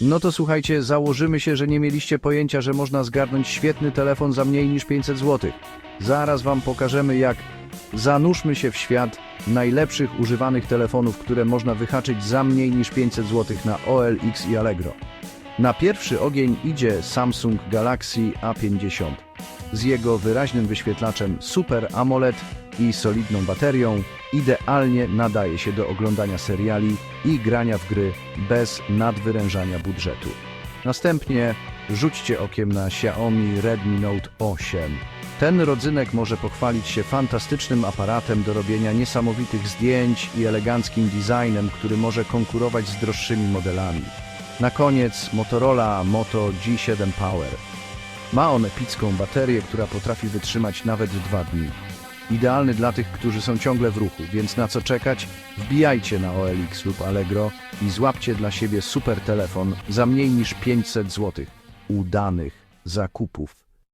No to słuchajcie, założymy się, że nie mieliście pojęcia, że można zgarnąć świetny telefon za mniej niż 500 zł. Zaraz wam pokażemy jak. Zanurzmy się w świat najlepszych używanych telefonów, które można wyhaczyć za mniej niż 500 zł na OLX i Allegro. Na pierwszy ogień idzie Samsung Galaxy A50 z jego wyraźnym wyświetlaczem Super AMOLED i solidną baterią idealnie nadaje się do oglądania seriali i grania w gry bez nadwyrężania budżetu. Następnie rzućcie okiem na Xiaomi Redmi Note 8. Ten rodzynek może pochwalić się fantastycznym aparatem do robienia niesamowitych zdjęć i eleganckim designem, który może konkurować z droższymi modelami. Na koniec Motorola Moto G7 Power. Ma on epicką baterię, która potrafi wytrzymać nawet dwa dni. Idealny dla tych, którzy są ciągle w ruchu, więc na co czekać? Wbijajcie na OLX lub Allegro i złapcie dla siebie super telefon za mniej niż 500 zł. Udanych zakupów.